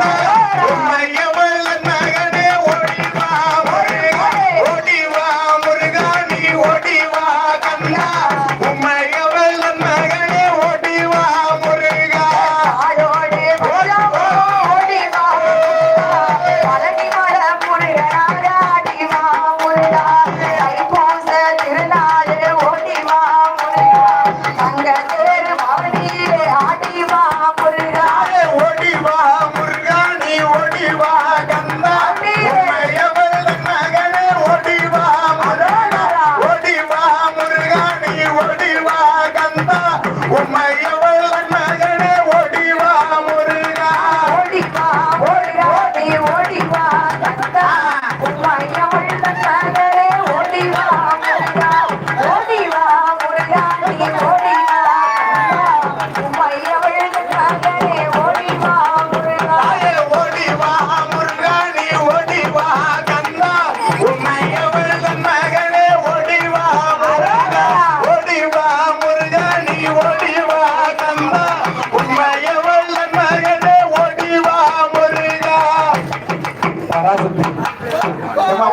Allah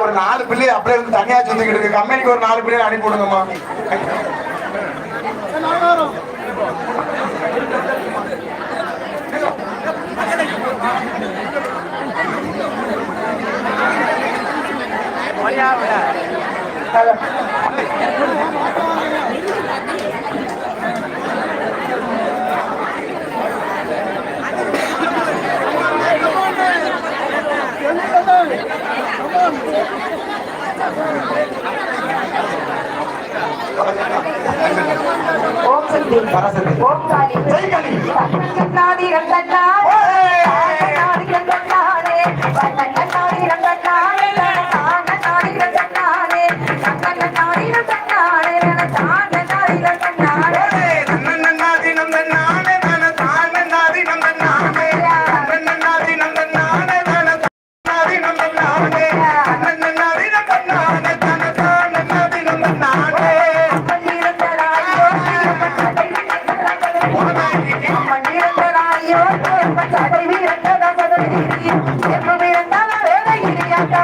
ஒரு நாலு பிள்ளைய அப்படியே இருந்து தனியா சுத்திக்கிட்டு இருக்கு. கம்பெனிக்கு ஒரு நாலு பிள்ளைய அனுப்பி விடுங்கம்மா. Thank you. ஓம் சக்தி. ஓம் காளி. ஜெய் காளி. கண்ணாடி கண்ணா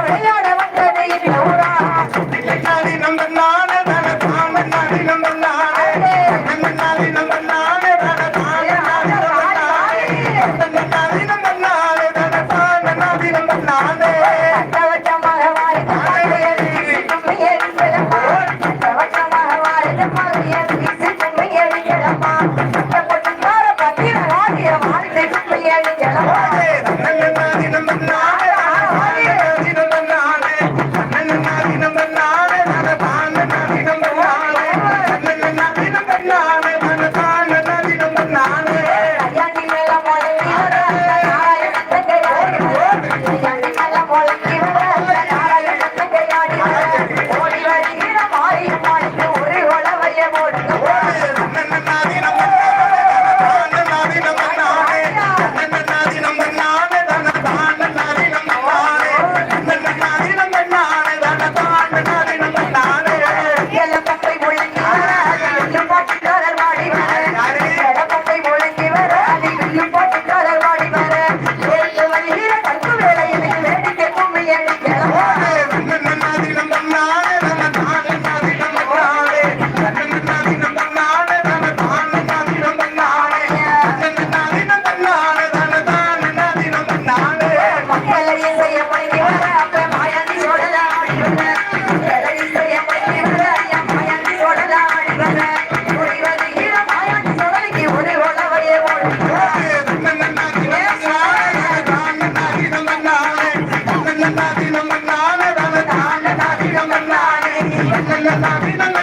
விளையாட. நல்ல சாமி நல்ல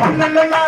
பண்ணலாம்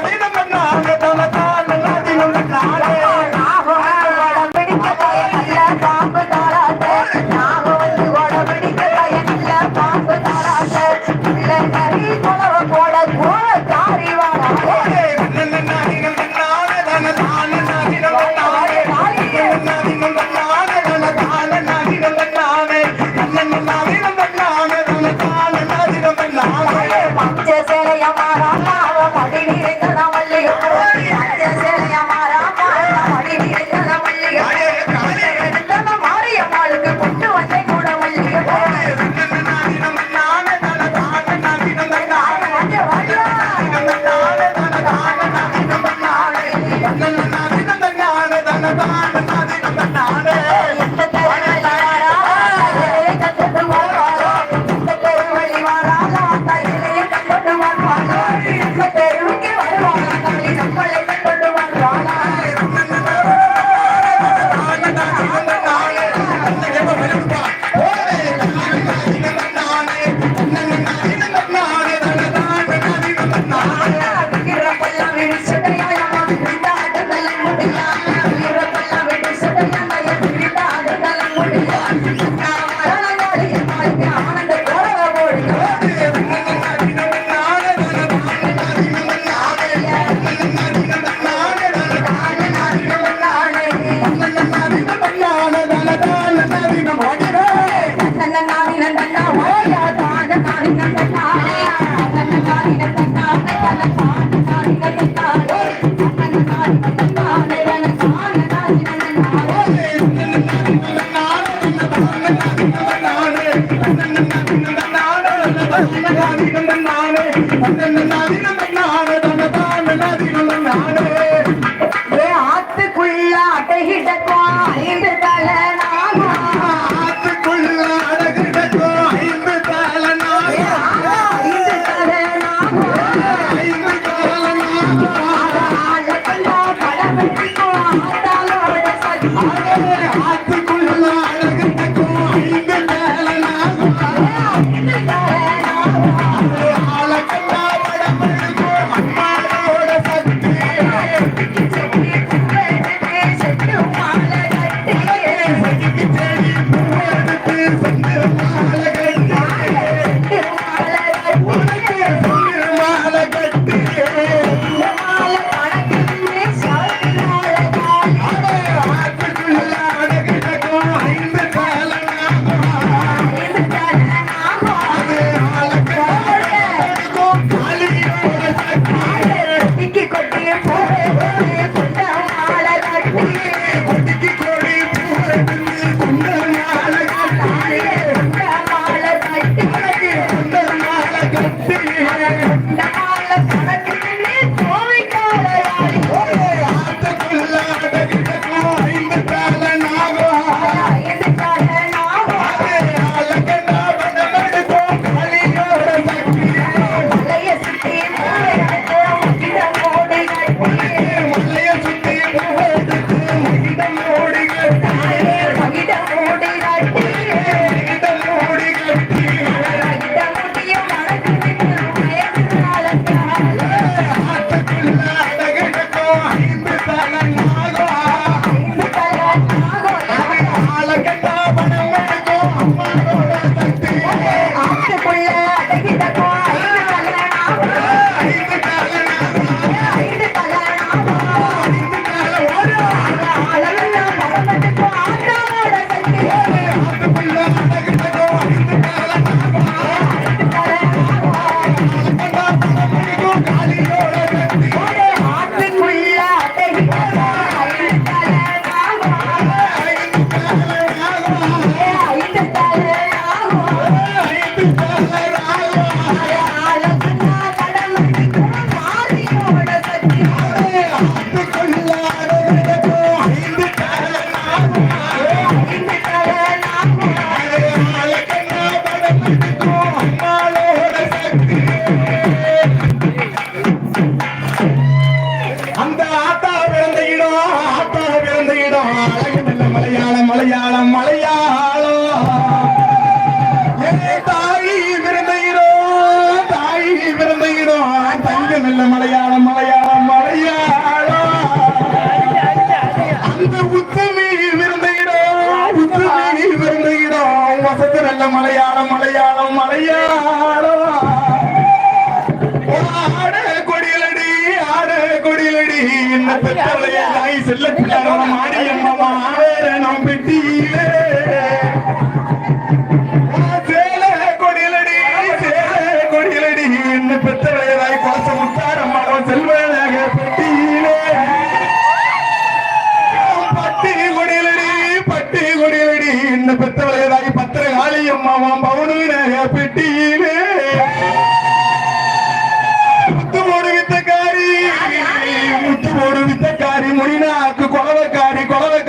நானே பெற்றவளைய தாய் செல்லப்பிள்ளாரம் மாடி அம்மா ஆவேர நம் பெட்டியிலே. பெற்றவளையதாகி பத்திர காளி அம்மாவாம் பவுனு பெட்டியிலே. முடினா அதுக்கு குளவக்காரி குளவக்காரி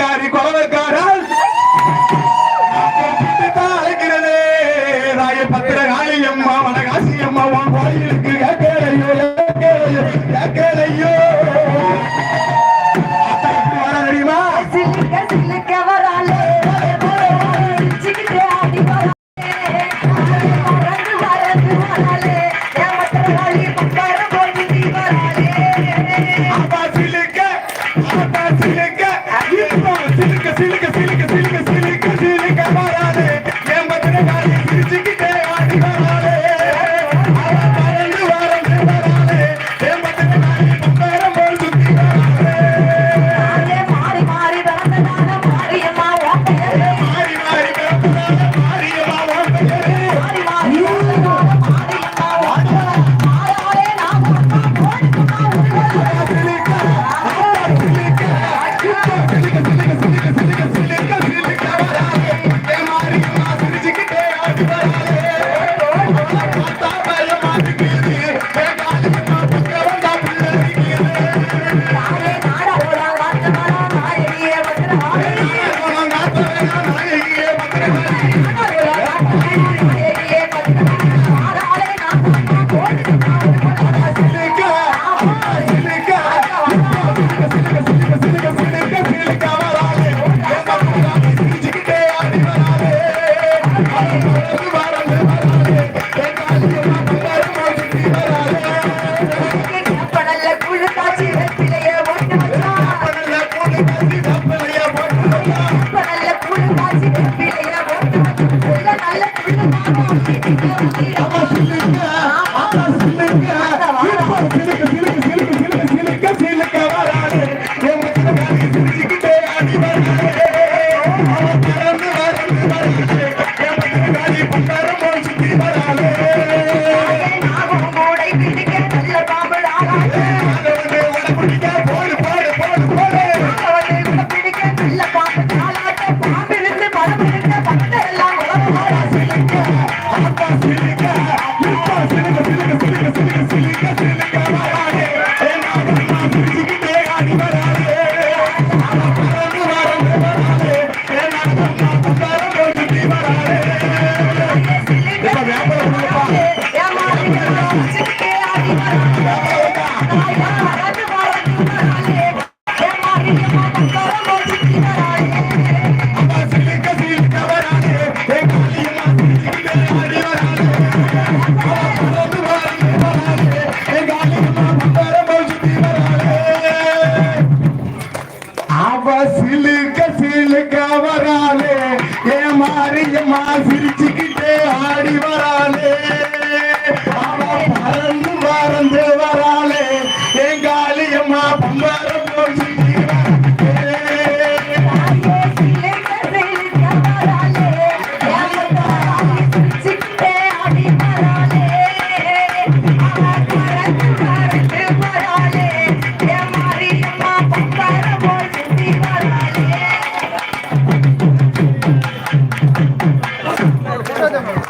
சிலுக்க சிலுக்க வராலே ஏ மாறியம்மா சிரிச்சுக்கிட்டே ஆடி வராலே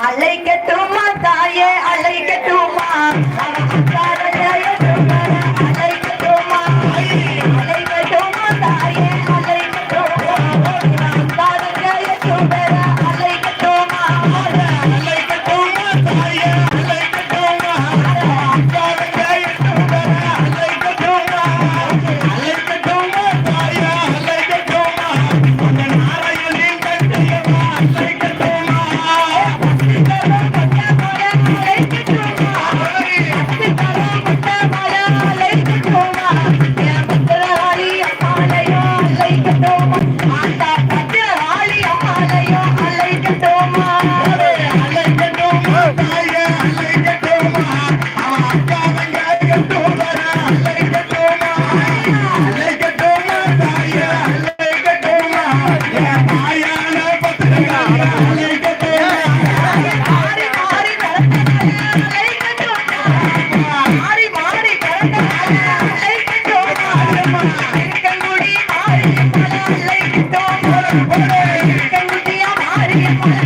அலைக்கட்டும்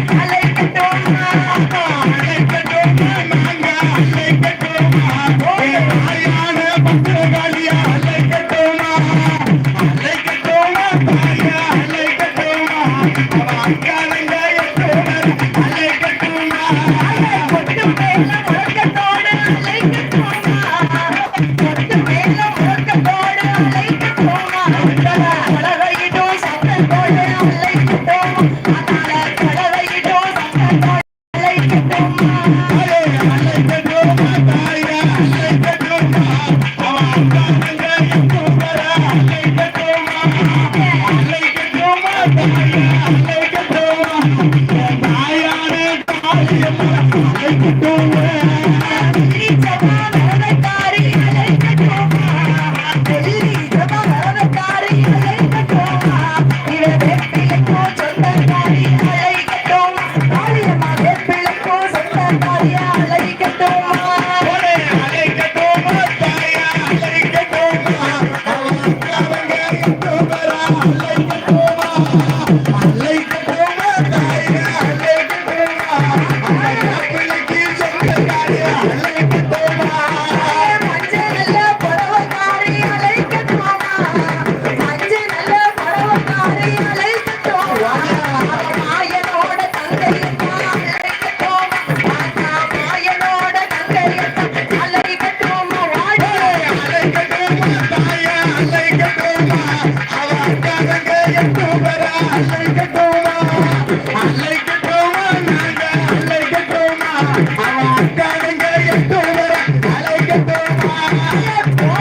மாரியம்மன் அழைக்கட்டுமா வெள்ளி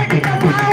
ஓடுங்கம்மா